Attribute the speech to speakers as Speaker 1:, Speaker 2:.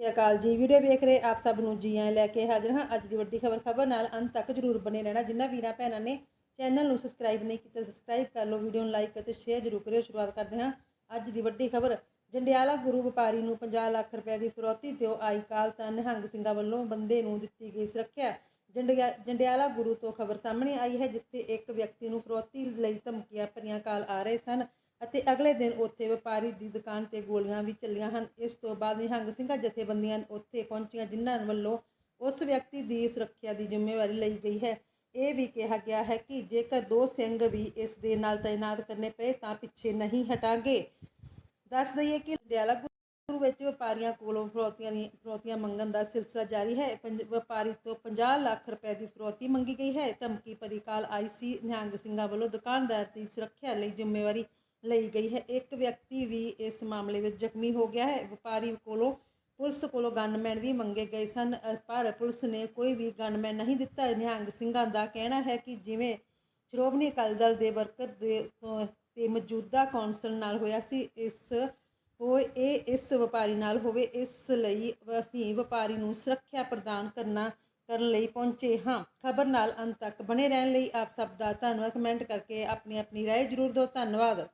Speaker 1: ਸਤਿ ਅਕਾਲ ਜੀ। ਵੀਡੀਓ ਵੇਖ ਰਹੇ ਆਪ ਸਭ ਨੂੰ ਜੀ ਆਇਆਂ ਲੈ ਕੇ ਹਾਜ਼ਰ ਹਾਂ। ਅੱਜ ਦੀ ਵੱਡੀ ਖਬਰ ਖਬਰ ਨਾਲ ਅੰਤ ਤੱਕ ਜਰੂਰ ਬਣੇ ਰਹਿਣਾ। ਜਿਨ੍ਹਾਂ ਵੀਰਾਂ ਭੈਣਾਂ ਨੇ ਚੈਨਲ ਨੂੰ ਸਬਸਕ੍ਰਾਈਬ ਨਹੀਂ ਕੀਤਾ ਸਬਸਕ੍ਰਾਈਬ ਕਰ ਲਓ, ਵੀਡੀਓ ਨੂੰ ਲਾਈਕ ਅਤੇ ਸ਼ੇਅਰ ਜਰੂਰ ਕਰਿਓ। ਸ਼ੁਰੂਆਤ ਕਰਦੇ ਹਾਂ ਅੱਜ ਦੀ ਵੱਡੀ ਖਬਰ। ਜੰਡਿਆਲਾ ਗੁਰੂ ਵਪਾਰੀ ਨੂੰ 50 ਲੱਖ ਰੁਪਏ ਦੀ ਫਰੋਤੀ ਤੇ ਆਈ ਕਾਲ ਤਾਂ ਨਿਹੰਗ ਸਿੰਘਾਂ ਵੱਲੋਂ ਬੰਦੇ ਨੂੰ ਦਿੱਤੀ ਗਈ ਸੁਰੱਖਿਆ। ਜੰਡਿਆ- ਜੰਡਿਆਲਾ ਗੁਰੂ ਤੋਂ ਖਬਰ ਸਾਹਮਣੇ ਆਈ ਹੈ, ਜਿੱਥੇ ਇੱਕ ਵਿਅਕਤੀ ਨੂੰ ਫਰੋਤੀ ਲਈ ਧਮਕੀਆਂ ਭਰੀਆਂ ਕਾਲ ਆ ਰਹੇ ਸਨ। ਅਤੇ ਅਗਲੇ ਦਿਨ ਉੱਥੇ ਵਪਾਰੀ ਦੀ ਦੁਕਾਨ ਤੇ ਗੋਲੀਆਂ ਵੀ ਚੱਲੀਆਂ ਹਨ। ਇਸ ਤੋਂ ਬਾਅਦ ਨਿਹੰਗ ਸਿੰਘਾਂ ਜਥੇਬੰਦੀਆਂ ਉੱਥੇ ਪਹੁੰਚੀਆਂ, ਜਿਨ੍ਹਾਂ ਵੱਲੋਂ ਉਸ ਵਿਅਕਤੀ ਦੀ ਸੁਰੱਖਿਆ ਦੀ ਜ਼ਿੰਮੇਵਾਰੀ ਲਈ ਗਈ ਹੈ। ਇਹ ਵੀ ਕਿਹਾ ਗਿਆ ਹੈ ਕਿ ਜੇਕਰ ਦੋ ਸਿੰਘ ਵੀ ਇਸ ਦੇ ਨਾਲ ਤਾਇਨਾਤ ਕਰਨੇ ਪਏ ਤਾਂ ਪਿੱਛੇ ਨਹੀਂ ਹਟਾਂਗੇ। ਦੱਸ ਦਈਏ ਕਿ ਡਿਆਲਾ ਗੁਰੂ ਵਿੱਚ ਵਪਾਰੀਆਂ ਕੋਲੋਂ ਫਰੋਤੀਆਂ ਦੀ ਫਰੋਤੀਆਂ ਮੰਗਣ ਦਾ ਸਿਲਸਿਲਾ ਜਾਰੀ ਹੈ। ਪੰਜ- ਵਪਾਰੀ ਤੋਂ 50 ਲੱਖ ਰੁਪਏ ਦੀ ਫਰੋਤੀ ਮੰਗੀ ਗਈ ਹੈ। ਧਮਕੀ ਭਰੀ ਕਾਲ ਆਈਸੀ ਨਿਹੰਗ ਸਿੰਘਾਂ ਵੱਲੋਂ ਦੁਕਾਨਦਾਰ ਦੀ ਸੁਰੱਖਿਆ ਲਈ ਜ਼ਿੰਮੇਵਾਰੀ ਲਈ ਗਈ ਹੈ। ਇੱਕ ਵਿਅਕਤੀ ਵੀ ਇਸ ਮਾਮਲੇ ਵਿੱਚ ਜ਼ਖਮੀ ਹੋ ਗਿਆ ਹੈ। ਵਪਾਰੀ ਕੋਲੋਂ, ਪੁਲਿਸ ਕੋਲੋਂ ਗਨਮੈਨ ਵੀ ਮੰਗੇ ਗਏ ਸਨ, ਪਰ ਪੁਲਿਸ ਨੇ ਕੋਈ ਵੀ ਗਨਮੈਨ ਨਹੀਂ ਦਿੱਤਾ। ਨਿਹੰਗ ਸਿੰਘਾਂ ਦਾ ਕਹਿਣਾ ਹੈ ਕਿ ਜਿਵੇਂ ਸ਼੍ਰੋਮਣੀ ਅਕਾਲੀ ਦਲ ਦੇ ਵਰਕਰ ਦੇ ਤੋਂ ਤੇ ਮੌਜੂਦਾ ਕੌਂਸਲ ਨਾਲ ਹੋਇਆ ਸੀ, ਇਸ ਉਹ ਇਹ ਇਸ ਵਪਾਰੀ ਨਾਲ ਹੋਵੇ, ਇਸ ਲਈ ਅਸੀਂ ਵਪਾਰੀ ਨੂੰ ਸੁਰੱਖਿਆ ਪ੍ਰਦਾਨ ਕਰਨਾ, ਕਰਨ ਲਈ ਪਹੁੰਚੇ ਹਾਂ। ਖਬਰ ਨਾਲ ਅੰਤ ਤੱਕ ਬਣੇ ਰਹਿਣ ਲਈ ਆਪ ਸਭ ਦਾ ਧੰਨਵਾਦ। ਕਮੈਂਟ ਕਰਕੇ ਆਪਣੀ ਆਪਣੀ ਰਾਏ ਜ਼ਰੂਰ ਦਿਓ। ਧੰਨਵਾਦ।